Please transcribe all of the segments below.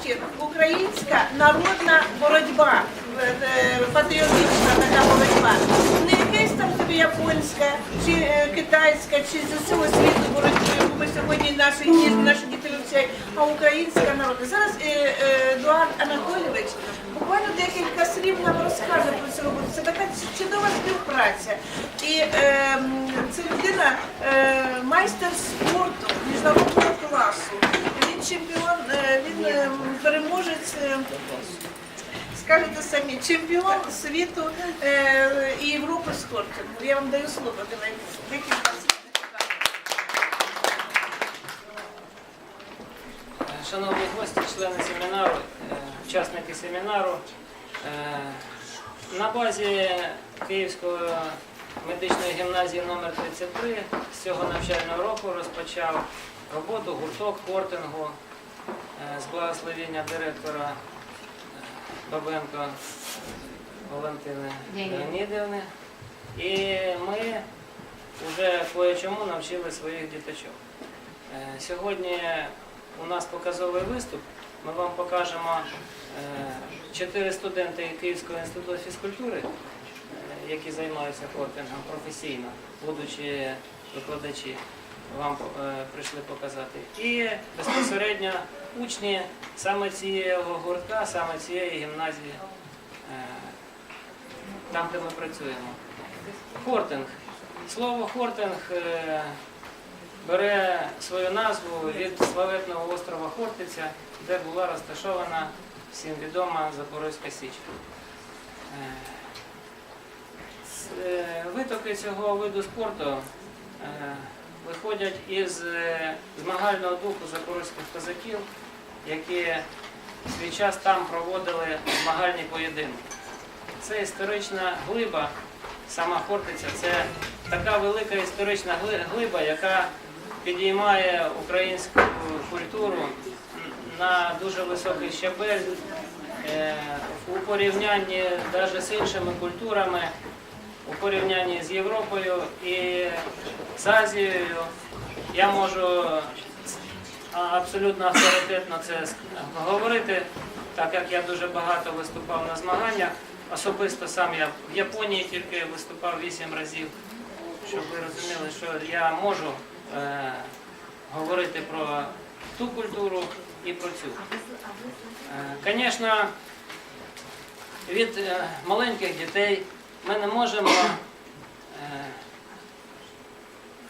Хортін українська народна боротьба, е, е, патріотична така боротьба. Не якась там тобі японська, чи е, китайська, чи з усього світу боротьбу, яку ми сьогодні наші діти, наші діти вивчають, а українська народна. Зараз Едуард Анатолійович буквально декілька слів нам розкаже про цю роботу. Це така чудова співпраця. І е, це людина е, майстер спорту міжнародного класу. Чемпіон, е, він е, переможець. е, Скажете самі, чемпіон світу і Європи з кортингу. Я вам даю слово, декілька. Шановні гості, члени семінару, учасники семінару, на базі Київської медичної гімназії номер 33 з цього навчального року розпочав роботу гурток кортингу е, з благословення директора е, Бабенко Валентини Леонідівни. І ми вже кое-чому навчили своїх діточок. Е, Сьогодні у нас показовий виступ. Ми вам покажемо е, чотири студенти Київського інституту фізкультури, е, які займаються кортингом професійно, будучи викладачі, вам е, прийшли показати. І безпосередньо учні саме цього гуртка, саме цієї гімназії, е, там, де ми працюємо. Хортинг. Слово хортинг е, бере свою назву від славетного острова Хортиця, де була розташована всім відома Запорозька Січ. З- е, Витоки цього виду спорту виходять із е, змагального духу запорозьких козаків, які свій час там проводили змагальні поєдинки. Це історична глиба, сама Хортиця, це така велика історична глиба, яка підіймає українську культуру на дуже високий щабель е, у порівнянні навіть з іншими культурами, у порівнянні з Європою і з Азією. Я можу абсолютно авторитетно це говорити, так як я дуже багато виступав на змаганнях. Особисто сам я в Японії тільки виступав 8 разів, щоб ви розуміли, що я можу е, говорити про ту культуру і про цю. Звісно, від е, маленьких дітей ми не можемо. е,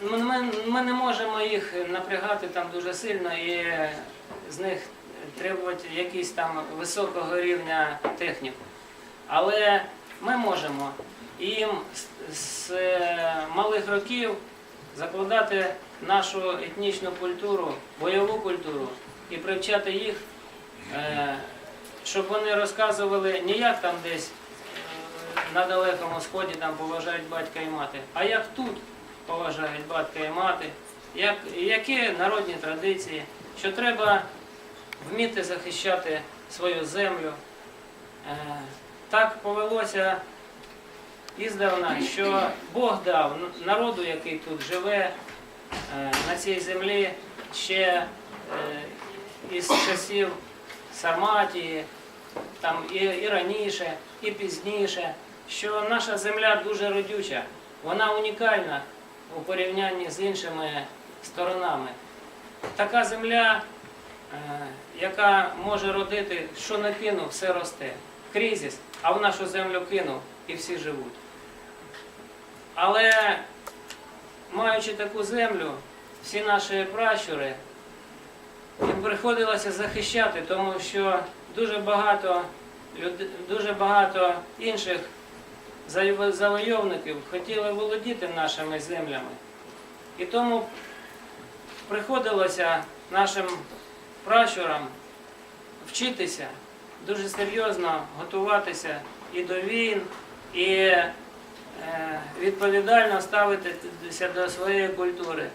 ми, ми, не можемо їх напрягати там дуже сильно і з них требувати якісь там високого рівня техніку. Але ми можемо їм з, з е, малих років закладати нашу етнічну культуру, бойову культуру і привчати їх, е, щоб вони розказували не як там десь на далекому сході там поважають батька і мати, а як тут поважають батька і мати, як, які народні традиції, що треба вміти захищати свою землю. Е, Так повелося іздавна, що Бог дав народу, який тут живе е, на цій землі ще е, із часів Сарматії, там і, і раніше, і пізніше, що наша земля дуже родюча, вона унікальна у порівнянні з іншими сторонами. Така земля, е, яка може родити, що не кинув, все росте. Кризис, а в нашу землю кинув і всі живуть. Але маючи таку землю, всі наші пращури, приходилося захищати, тому що дуже багато, дуже багато інших завойовників хотіли володіти нашими землями. І тому приходилося нашим пращурам вчитися, дуже серйозно готуватися і до війн, і е, відповідально ставитися до своєї культури.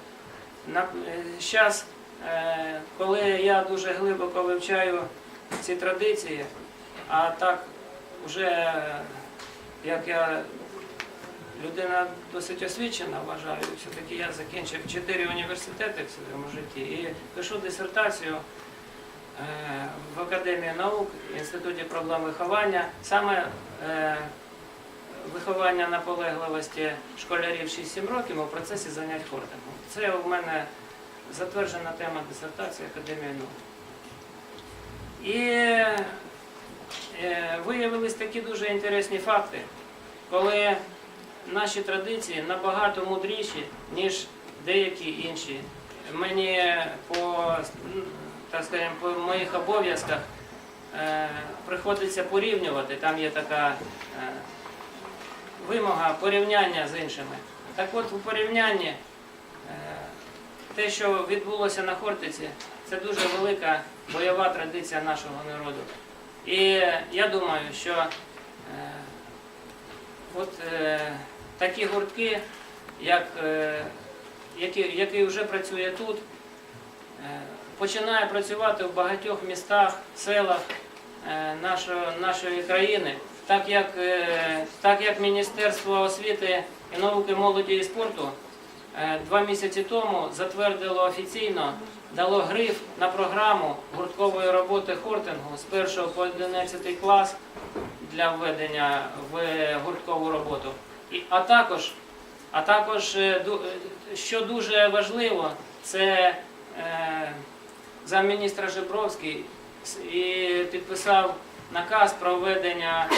Зараз, коли я дуже глибоко вивчаю ці традиції, а так вже як я людина досить освічена, вважаю, все-таки я закінчив чотири університети в своєму житті і пишу дисертацію е, в Академії наук, Інституті проблем виховання, саме е, виховання наполегливості школярів 6-7 років у процесі занять хортингом. Це у мене затверджена тема дисертації Академії наук. І виявились такі дуже інтересні факти, коли наші традиції набагато мудріші, ніж деякі інші. Мені по, так скажемо, по моїх обов'язках е, приходиться порівнювати. Там є така е, вимога порівняння з іншими. Так от у порівнянні е, те, що відбулося на Хортиці, це дуже велика бойова традиція нашого народу. І я думаю, що е, от е, такі гуртки, як, е, які, який вже працює тут, е, починає працювати в багатьох містах, селах е, нашої, нашої країни, так як, е, так як Міністерство освіти і науки, молоді і спорту е, два місяці тому затвердило офіційно, дало гриф на програму гурткової роботи хортингу з 1 по 11 клас для введення в гурткову роботу. А також, а також, е, е, що дуже важливо, це е, замміністра Жебровський і підписав наказ про введення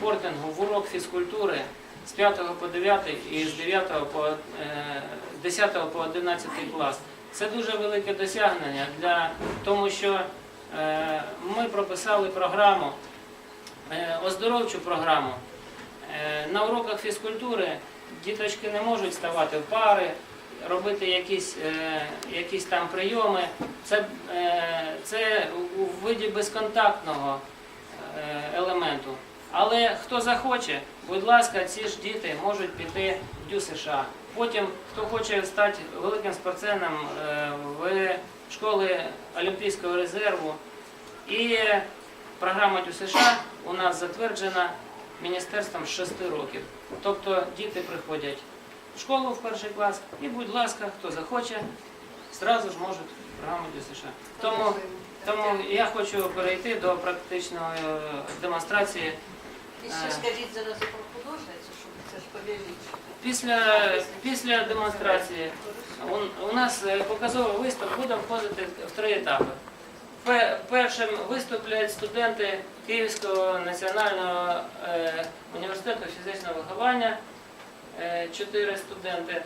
хортингу в урок фізкультури з 5 по 9 і з 9 по е, з 10 по 11 клас. Це дуже велике досягнення для тому, що е, ми прописали програму, е, оздоровчу програму. Е, На уроках фізкультури діточки не можуть ставати в пари, робити якісь, е, якісь там прийоми. Це, е, це у виді безконтактного е, елементу. Але хто захоче, будь ласка, ці ж діти можуть піти в Дю США. Потім, хто хоче стати великим спортсменом е, в школи Олімпійського резерву. І програма Дю США у нас затверджена міністерством з 6 років. Тобто діти приходять в школу в перший клас і, будь ласка, хто захоче, зразу ж можуть програму Дю США. Тому, тому я хочу перейти до практичної е, демонстрації. І ще скажіть зараз про художницю, щоб це ж повірить. Після, після демонстрації у, нас е, показовий виступ буде входити в три етапи. Першим виступлять студенти Київського національного е, університету фізичного виховання, е, чотири студенти.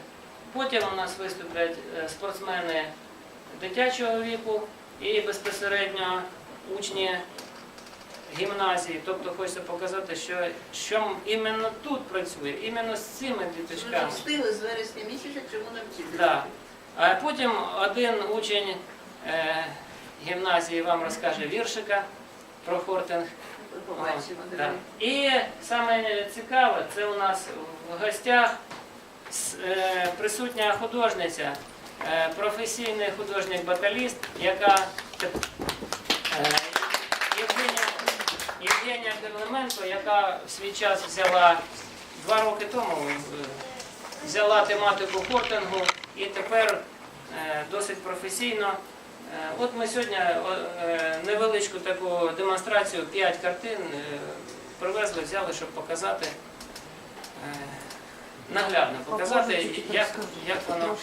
Потім у нас виступлять спортсмени дитячого віку і безпосередньо учні гімназії. Тобто хочеться показати, що, що іменно тут працює, іменно з цими Ми діточками. встигли з вересня місяця, чому навчити. Да. А потім один учень е, гімназії вам розкаже віршика про хортинг. Побачимо. О, да. І саме цікаве, це у нас в гостях е, присутня художниця, е, професійний художник-баталіст, яка е, Євгенія Кириленко, яка в свій час взяла два роки тому е, взяла тематику хортингу і тепер е, досить професійно. Е, От ми сьогодні невеличку таку демонстрацію, 5 картин привезли, взяли, щоб показати, наглядно показати, як, як воно.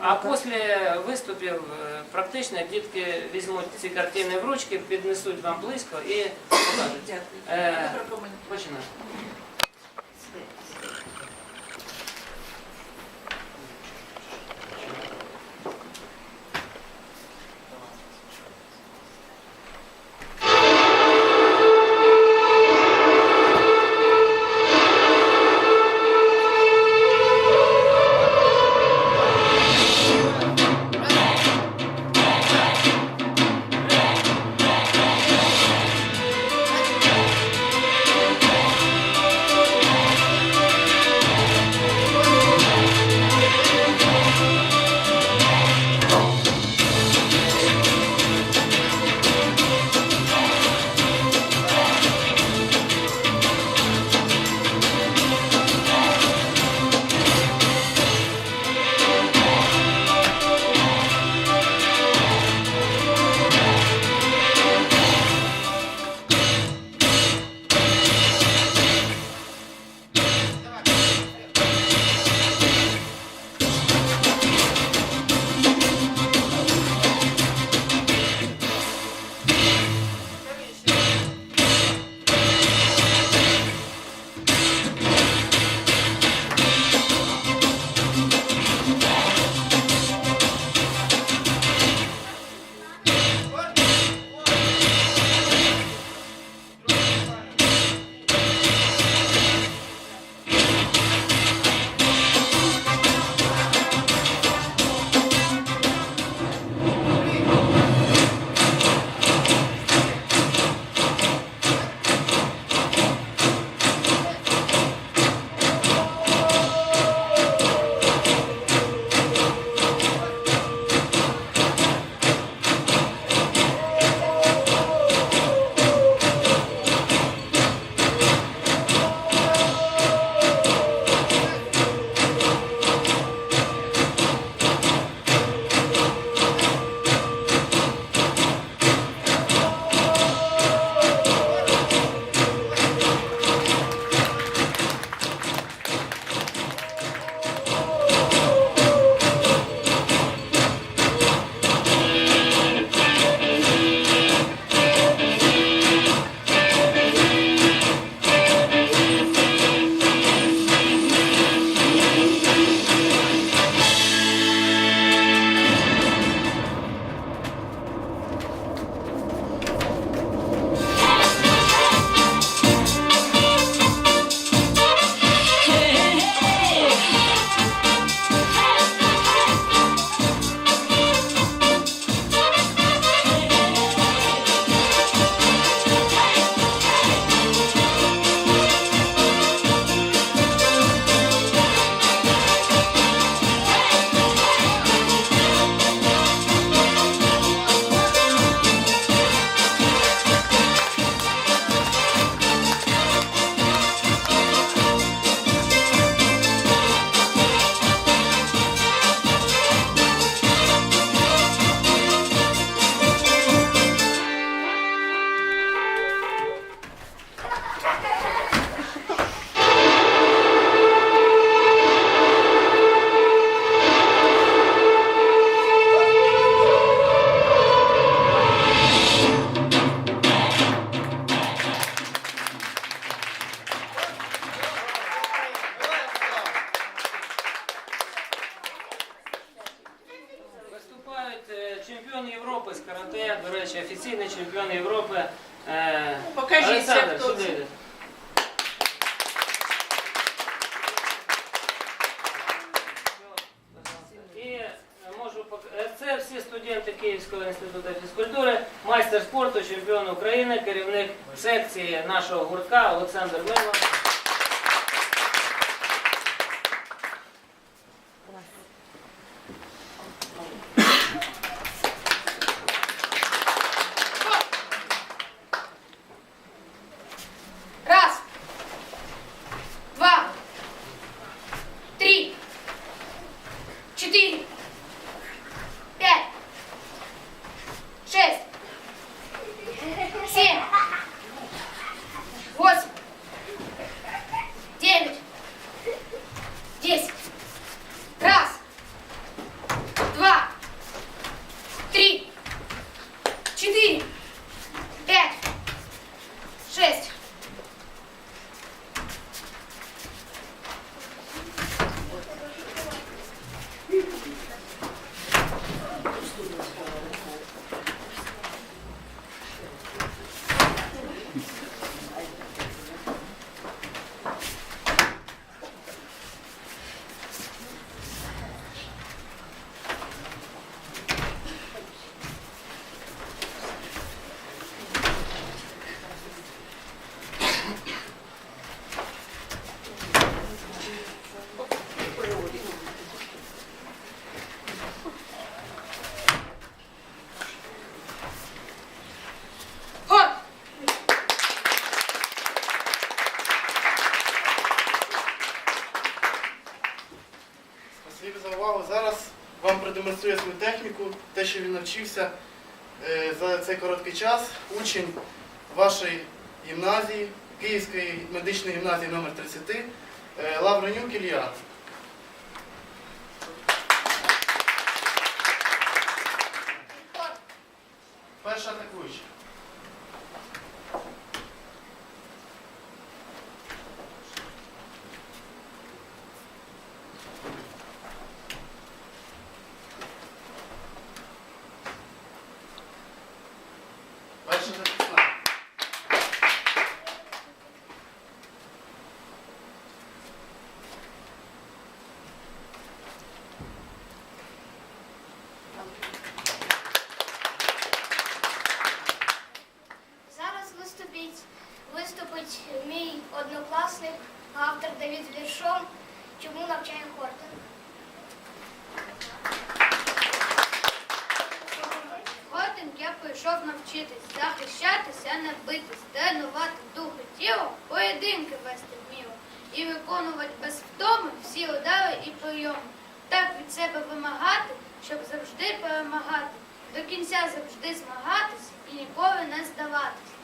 А після виступів е, практично дітки візьмуть ці картини в ручки, піднесуть вам близько і покажуть. Дякую. Е, Я прокоментую. Починаємо. Петрович, офіційний чемпіон Європи. Е, Покажіться, Олександр, хто сюди. це. йди. І е, можу пок- е, це всі студенти Київського інституту фізкультури, майстер спорту, чемпіон України, керівник секції нашого гуртка Олександр Мило. Вам продемонструє свою техніку, те, що він навчився е, за цей короткий час. Учень вашої гімназії, Київської медичної гімназії номер 30 е, Лавренюк Ілля. Виступить мій однокласник, автор Давід Віршом, чому навчає Хортон. Хортон я прийшов навчитись, захищатися, не битись, тренувати дух і тіло, поєдинки вести вміло і виконувати без втоми всі удари і прийоми. Так від себе вимагати, щоб завжди перемагати, до кінця завжди змагатись і ніколи не здаватись.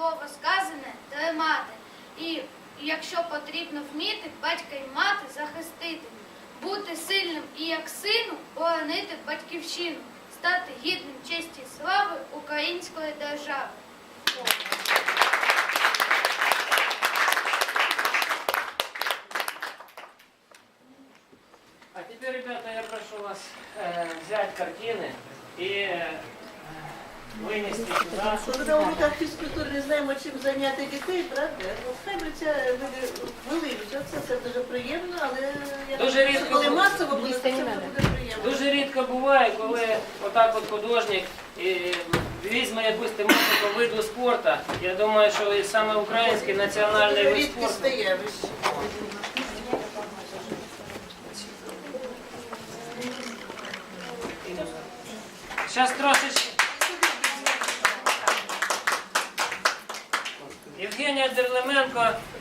Слово сказане тримати. І якщо потрібно вміти, батька й мати захистити, бути сильним і як сину, боронити батьківщину, стати гідним честі слави української держави. А теперь, ребята, я прошу вас э, взять картины и вынести сюда. Коли на уроках фізкультури не знаємо, чим зайняти дітей, правда? Ну, хай би це вилиють. Оце це дуже приємно, але я Дуже думаю, рідко коли було. масово буде, це буде приємно. Дуже рідко буває, коли отак от художник і візьме якусь тематику виду спорту. Я думаю, що і саме український національний вид Рідке спорту. стає. Зараз трошечки.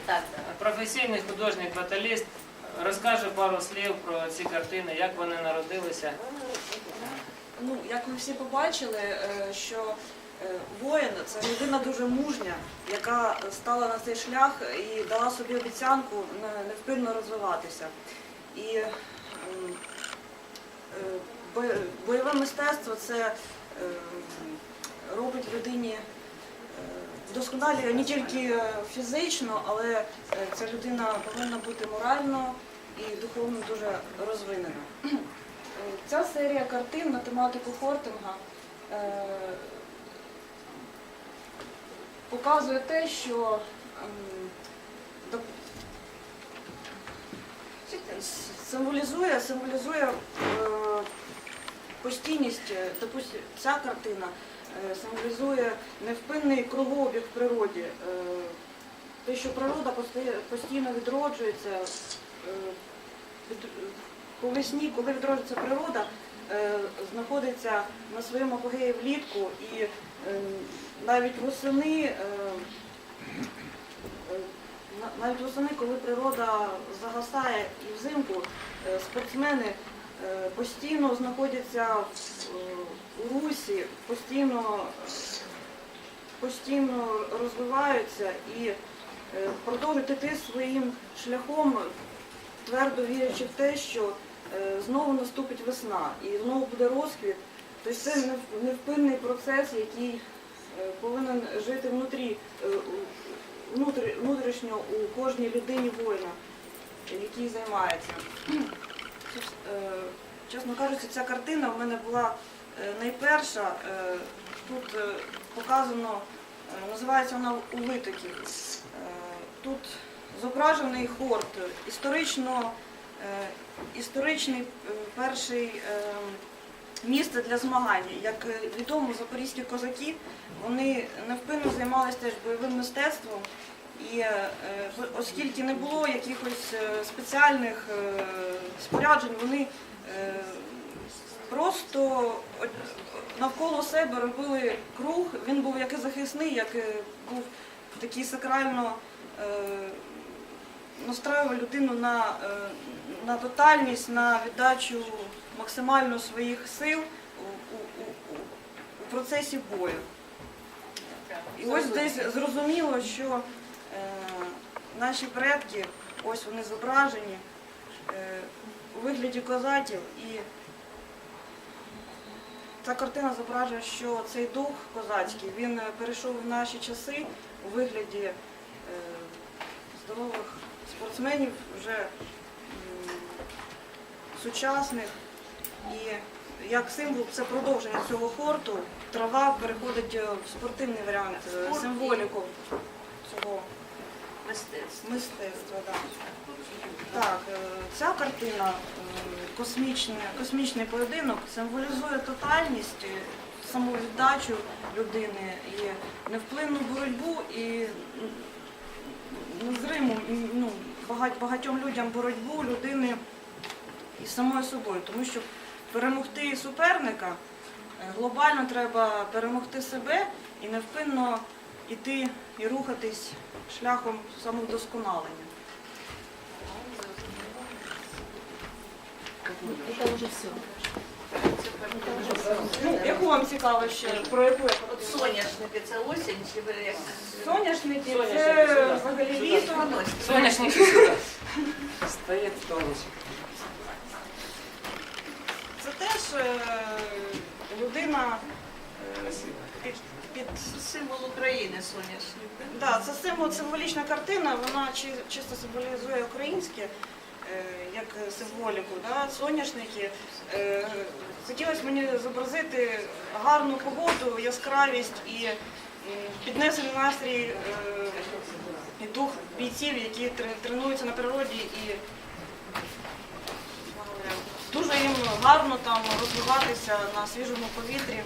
Так. професійний художник баталіст, розкаже пару слів про ці картини, як вони народилися. Ну, як ми всі побачили, е, що е, воїн це людина дуже мужня, яка стала на цей шлях і дала собі обіцянку невпинно розвиватися. І е, бо- бойове мистецтво це робить людині вдосконалює не тільки е, фізично, але е, ця людина повинна бути морально і духовно дуже розвинена. Ця серія картин на тематику Хортинга е, показує те, що ем, символізує, символізує постійність, допустим, ця картина символізує невпинний кругообіг в природі. Е, те, що природа постійно відроджується, е, по весні, коли відроджується природа, е, знаходиться на своєму апогеї влітку і е, навіть восени, е, е, на- навіть восени, коли природа загасає і взимку, е, спортсмени е, постійно знаходяться е, у русі, постійно, постійно розвиваються і е, продовжують йти своїм шляхом, твердо вірячи в те, що е, знову наступить весна і знову буде розквіт. Тобто це невпинний процес, який е, повинен жити е, внутрі, внутрішньо у кожній людині воїна, який займається. Е, Чесно кажучи, ця картина в мене була е, найперша. Е, Тут показано, називається вона у витоків. Тут зображений хорт, історично, історичний перший місце для змагань. Як відомо, запорізькі козаки вони невпинно займалися теж бойовим мистецтвом. І е, оскільки не було якихось е, спеціальних е, споряджень, вони просто навколо себе робили круг. Він був як і захисний, як і був такий сакрально настраював людину на, на тотальність, на віддачу максимально своїх сил у, у, у, у процесі бою. І ось десь зрозуміло, що наші предки, ось вони зображені е, у вигляді козатів, і ця картина зображує, що цей дух козацький він е, перейшов в наші часи у вигляді е, здорових спортсменів, вже сучасних. І як символ це продовження цього хорту. Трава переходить в спортивний варіант, символіку цього Мистецтво. мистецтва. Да. Так, е, ця картина, е, космічний, космічний поєдинок, символізує тотальність, самовіддачу людини і невплинну боротьбу і незриму ну, багатьом людям боротьбу людини із самою собою. Тому що перемогти суперника е, глобально треба перемогти себе і невпинно йти і рухатись шляхом самовдосконалення. Ну, яку вам цікаво ще? Про яку я От соняшники, це осінь чи ви як? Соняшники це взагалі літо. Соняшник сюди. Стоїть сонячник. Це теж е, людина е, під, Символ України соняшник. Да, це символ, символічна картина, вона чи- чисто символізує українське, е, як символіку, да? соняшники. Е, Хотілося мені зобразити гарну погоду, яскравість і м, піднесений настрій е, і дух бійців, які тренуються на природі і дуже їм гарно там розвиватися на свіжому повітрі.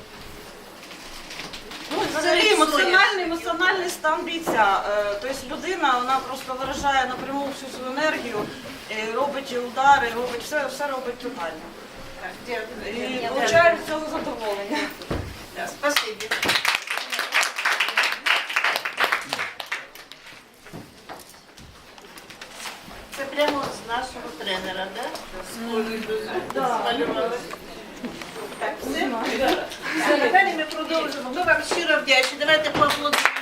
Ну, взагалі емоціональний, емоціональний стан бійця. Е, Тобто людина вона просто виражає напряму всю свою енергію, е, робить удари, робить все, все робить тотально. І отримує від цього задоволення. Спасибі. Це прямо з нашого тренера, да? Змалювали. Так, все? Все, Надалі ми продовжимо. Ми вам щиро вдячні. Давайте поаплодуємо.